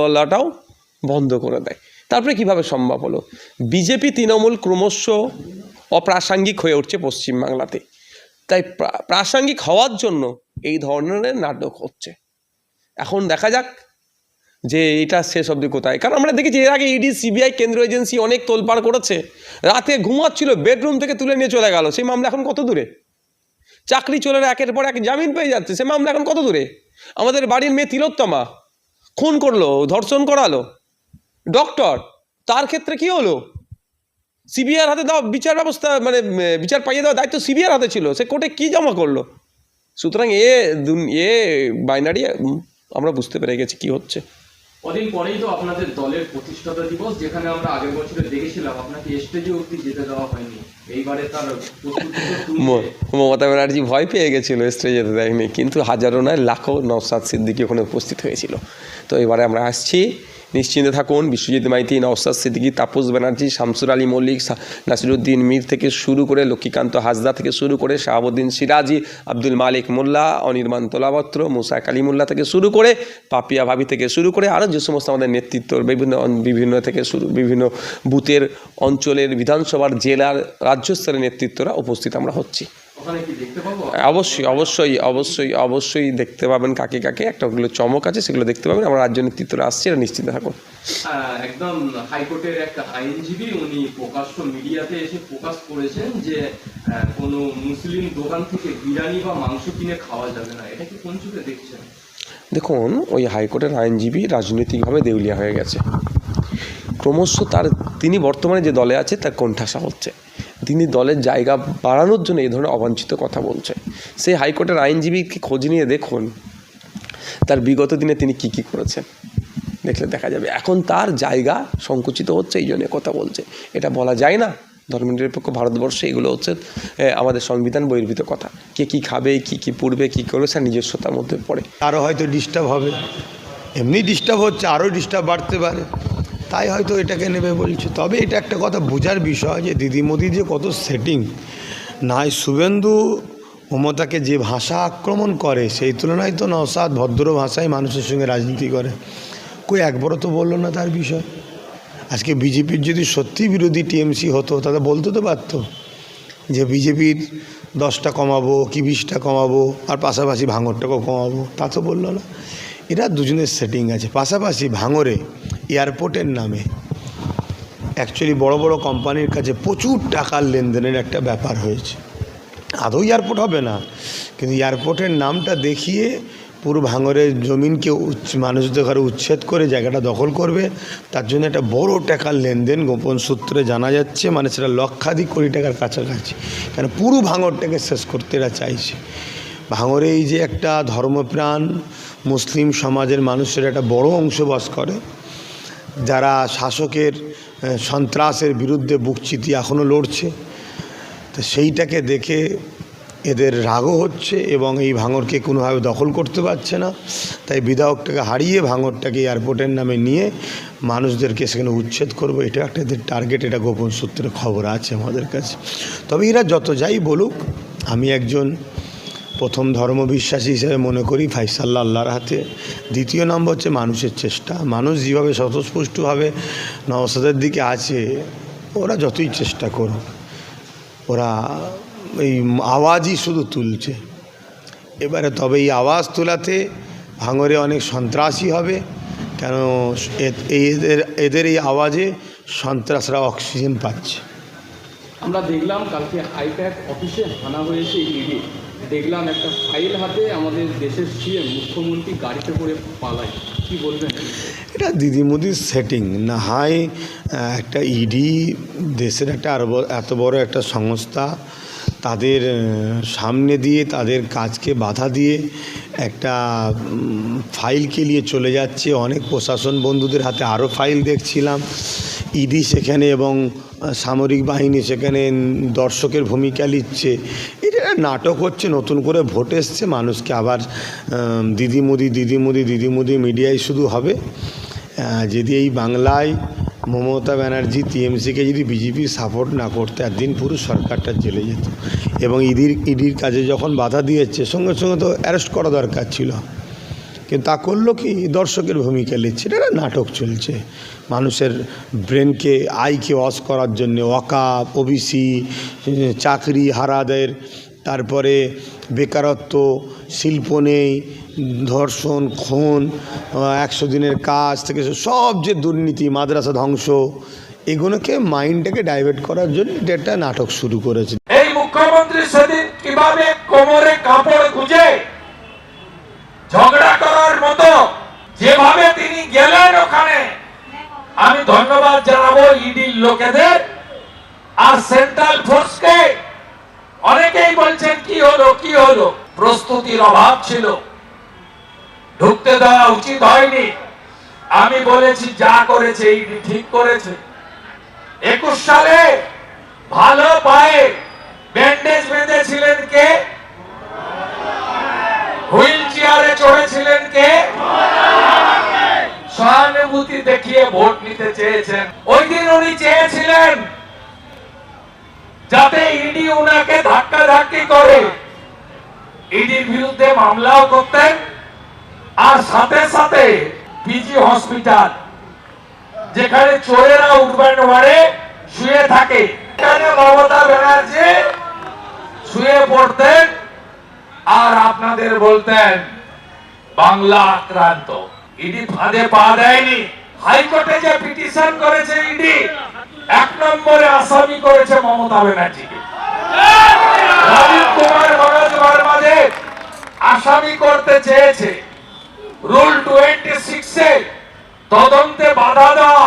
বলাটাও বন্ধ করে দেয়। তারপরে কীভাবে সম্ভব হলো? বিজেপি তৃণমূল ক্রমশ অপ্রাসঙ্গিক হয়ে উঠছে পশ্চিমবাংলাতে। তাই প্রা- প্রাসঙ্গিক হওয়ার জন্য এই ধরনের নাটক হচ্ছে। এখন দেখা যাক যে এটা শেষ অব্দি কোথায়। কারণ আমরা দেখেছি এর আগে ইডি, সিবিআই কেন্দ্র এজেন্সি অনেক তোলপাড় করেছে। রাতে ঘুমাচ্ছিল, বেডরুম থেকে তুলে নিয়ে চলে গেল। সেই মামলা এখন কত দূরে? চাকরি চলে একের পর এক জামিন পেয়ে যাচ্ছে। সে মামলা এখন কত দূরে? আমাদের বাড়ির মেয়ে তিলোত্তমা খুন করল, ধর্ষণ করালো। ডক্টর তার ক্ষেত্রে কি হলো? সিবিআর হাতে দেওয়া বিচার ব্যবস্থা মানে বিচার পাইয়ে দেওয়ার দায়িত্ব সিবিআর হাতে ছিল, সে কোর্টে কি জমা করল? সুতরাং এ এ বাইনারি আমরা বুঝতে পেরে গেছি কি হচ্ছে। কদিন পরেই তো আপনাদের দলের প্রতিষ্ঠাতা দিবস, যেখানে আমরা আগের বছরে দেখেছিলাম আপনাকে স্টেজে অব্দি যেতে দেওয়া হয়নি। এইবারে তার মমতা ব্যানার্জি ভয় পেয়ে গেছিল স্টেজে যেতে দেয়নি, কিন্তু হাজারো নয়, লাখো নওসাদ সিদ্দিকি ওখানে উপস্থিত হয়েছিল। তো এবারে আমরা আসছি, নিশ্চিন্তে থাকুন, বিশ্বজিৎ মাইতি নওসাদ সিদ্দিকি, তাপস ব্যানার্জি, শামসুর আলী মল্লিক নাসিরুদ্দিন মীর থেকে শুরু করে লক্ষ্মীকান্ত হাসদা থেকে শুরু করে শাহাবুদ্দিন সিরাজি, আব্দুল মালিক মোল্লা, অনির্বাণ তোলাবত্র মুসা কালী মোল্লা থেকে শুরু করে পাপিয়া ভাবি থেকে শুরু করে আরও যে সমস্ত আমাদের নেতৃত্ব বিভিন্ন বিভিন্ন থেকে শুরু বিভিন্ন বুথের অঞ্চলের বিধানসভার জেলার রাজ্য স্তরের নেতৃত্বরা উপস্থিত আমরা হচ্ছি। অবশ্যই অবশ্যই অবশ্যই অবশ্যই দেখতে পাবেন কাকে কাকে। একটা ওগুলো চমক আছে সেগুলো দেখতে পাবেন। আমরা রাজ্য নেতৃত্বরা আসছি এটা নিশ্চিত থাকুন। একদম হাইকোর্টের একটা আইনজীবী উনি প্রকাশ্য মিডিয়াতে এসে প্রকাশ করেছেন যে কোনো মুসলিম দোকান থেকে বিরিয়ানি বা মাংস কিনে খাওয়া যাবে না। এটা কি কোন চোখে দেখছেন? দেখুন, ওই হাইকোর্টের আইনজীবী রাজনৈতিকভাবে দেউলিয়া হয়ে গেছে। ক্রমশ তার, তিনি বর্তমানে যে দলে আছে, তার কোণঠাসা হচ্ছে। তিনি দলের জায়গা বাড়ানোর জন্য এই ধরনের অবাঞ্ছিত কথা বলছে। সেই হাইকোর্টের আইনজীবীকে খোঁজ নিয়ে দেখুন, তার বিগত দিনে তিনি কি কি করেছেন। দেখলে দেখা যাবে, এখন তার জায়গা সংকুচিত হচ্ছে, এই জন্য কথা বলছে। এটা বলা যায় না ধর্মনিরপেক্ষ ভারতবর্ষে এগুলো হচ্ছে আমাদের সংবিধান বহির্ভূত কথা। কে কী খাবে, কী কী পড়বে, কী করবে সে নিজস্বতার মধ্যে পড়ে। আরও হয়তো ডিস্টার্ব হবে। এমনি ডিস্টার্ব হচ্ছে আরও ডিস্টার্ব বাড়তে পারে। তাই হয়তো এটাকে নেবে বলছে। তবে এটা একটা কথা বোঝার বিষয় যে দিদি মোদি যে কত সেটিং নাই শুভেন্দু মমতাকে যে ভাষা আক্রমণ করে, সেই তুলনায় তো নসাদ ভদ্র ভাষায় মানুষের সঙ্গে রাজনীতি করে। কই, একবারও তো বলল না তার বিষয়। আজকে বিজেপির যদি সত্যি বিরোধী টিএমসি হতো, তাহলে বলতে তো পারতো যে বিজেপির দশটা কমাবো কি বিশটা কমাবো, আর পাশাপাশি ভাঙরটাকেও কমাবো, তা তো বলল না। এরা দুজনের সেটিং আছে। পাশাপাশি ভাঙরে, এয়ারপোর্টের নামে অ্যাকচুয়ালি বড় বড় কোম্পানির কাছে প্রচুর টাকার লেনদেনের একটা ব্যাপার হয়েছে। আদৌ এয়ারপোর্ট হবে না, কিন্তু এয়ারপোর্টের নামটা দেখিয়ে পুরো ভাঙরের জমিনকে মানুষদের ঘরে উচ্ছেদ করে জায়গাটা দখল করবে। তার জন্য একটা বড় টাকার লেনদেন গোপন সূত্রে জানা যাচ্ছে মানে সেটা লক্ষাধিক কোটি টাকার কাছাকাছি। কেন পুরো ভাঙরটাকে শেষ করতে এরা চাইছে। ভাঙরে এই যে একটা ধর্মপ্রাণ মুসলিম সমাজের মানুষের একটা বড় অংশ বাস করে। যারা শাসকের সন্ত্রাসের বিরুদ্ধে বুক চিতিয়ে এখনও লড়ছে। তো সেইটাকে দেখে এদের রাগও হচ্ছে এবং এই ভাঙরকে কোনোভাবে দখল করতে পারছে না। তাই বিধায়কটাকে হারিয়ে ভাঙরটাকে এয়ারপোর্টের নামে নিয়ে মানুষদেরকে সেখানে উচ্ছেদ করব, এটা একটা এদের টার্গেট এটা গোপন সূত্রে খবর আছে আমাদের কাছে। তবে এরা যত যাই বলুক, আমি একজন প্রথম ধর্মবিশ্বাসী হিসেবে মনে করি ফাইসাল্লা আল্লাহর হাতে। দ্বিতীয় নম্বর হচ্ছে মানুষের চেষ্টা। মানুষ যেভাবে স্বতঃস্ফূর্তভাবে নবসাদের দিকে আছে, ওরা যতই চেষ্টা করুক, ওরা এই আওয়াজই শুধু তুলছে। এবারে তবে এই আওয়াজ তোলাতে ভাঙরে অনেক সন্ত্রাসী হবে কেন এদের এদের এই আওয়াজে সন্ত্রাসরা অক্সিজেন পাচ্ছে। আমরা দেখলাম কালকে আইপ্যাক অফিসে হানা হয়েছে ইডি। দেখলাম একটা ফাইল হাতে আমাদের দেশের সিএম মুখ্যমন্ত্রী গাড়িতে করে পালায়। কি বলবেন? এটা দিদি মোদির সেটিং না হয় একটা ইডি দেশের একটা আরও এত বড় একটা সংস্থা তাদের সামনে দিয়ে তাদের কাজকে বাধা দিয়ে একটা ফাইলকে নিয়ে চলে যাচ্ছে। অনেক প্রশাসন বন্ধুদের হাতে আরও ফাইল দেখছিলাম। ইডি সেখানে এবং সামরিক বাহিনী সেখানে দর্শকের ভূমিকা নিচ্ছে। এটা নাটক হচ্ছে নতুন করে ভোট এসছে মানুষকে আবার আম, দিদি মোদি দিদি মোদি দিদি মোদি মিডিয়ায় শুধু হবে। যদি এই বাংলায় মমতা ব্যানার্জি, টিএমসিকে যদি বিজেপি সাপোর্ট না করতে, একদিন পুরো সরকারটা জেলে যেত। এবং ইডির ইডির কাজে যখন বাধা দিয়েছে, সঙ্গে সঙ্গে তো অ্যারেস্ট করা দরকার ছিল। কিন্তু তা করল কি? দর্শকের ভূমিকা নিচ্ছে। এটা নাটক চলছে। মানুষের ব্রেনকে, আইকে ওয়াশ করার জন্য ওয়াকাপ ওবিসি, চাকরি হারাদের তারপরে বেকারত্ব, শিল্প নেই, ধর্ষণ, খুন একশো দিনের কাজ থেকে সব যে দুর্নীতি, মাদ্রাসা ধ্বংস, এগুলোকে মাইন্ডটাকে ডাইভার্ট করার জন্য এটা একটা নাটক শুরু করেছে। এই মুখ্যমন্ত্রী সেদিন কীভাবে কোমরে কাপড় গুজে ঝগড়া করার মতো যেভাবে তিনি গেলেন ওখানে, আমি ধন্যবাদ জানাব ইডির লোকেদের আর সেন্ট্রাল ফোর্সকে। অনেকেই বলছেন, কি হলো কি হলো? প্রস্তুতির অভাব ছিল। ঢুকতে দেওয়া উচিত হয়নি। আমি বলেছি, যা করেছে ইডি ঠিক করেছে। একুশ সালে ভালো পায়ে ব্যান্ডেজ বেঁধেছিলেন কে? হুইল চেয়ারে চড়েছিলেন কে? সহানুভূতি দেখিয়ে ভোট নিতে চেয়েছেন। ওই দিন উনি চেয়েছিলেন যাতে ইডি উনাকে ধাক্কা ধাক্কি করে। ইডির বিরুদ্ধে মামলাও করতেন আর সাথে সাথে পিজি হসপিটাল, যেখানে চোরেরা উঠবেন ওয়ারে শুয়ে থাকে। এখানে মমতা ব্যানার্জি শুয়ে পড়তেন আর আপনাদের বলতেন, বাংলা আক্রান্ত। ইডি ফাঁদে পা দেয়নি। হাইকোর্টে যে পিটিশন করেছে ইডি এক নম্বরে আসামি করেছে মমতা ব্যানার্জিকে। রাজীব কুমার মনোজ আসামি করতে চেয়েছে। রুল টোয়েন্টি সিক্সে তদন্তে বাধা দেওয়া,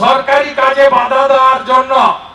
সরকারি কাজে বাধা দেওয়ার জন্য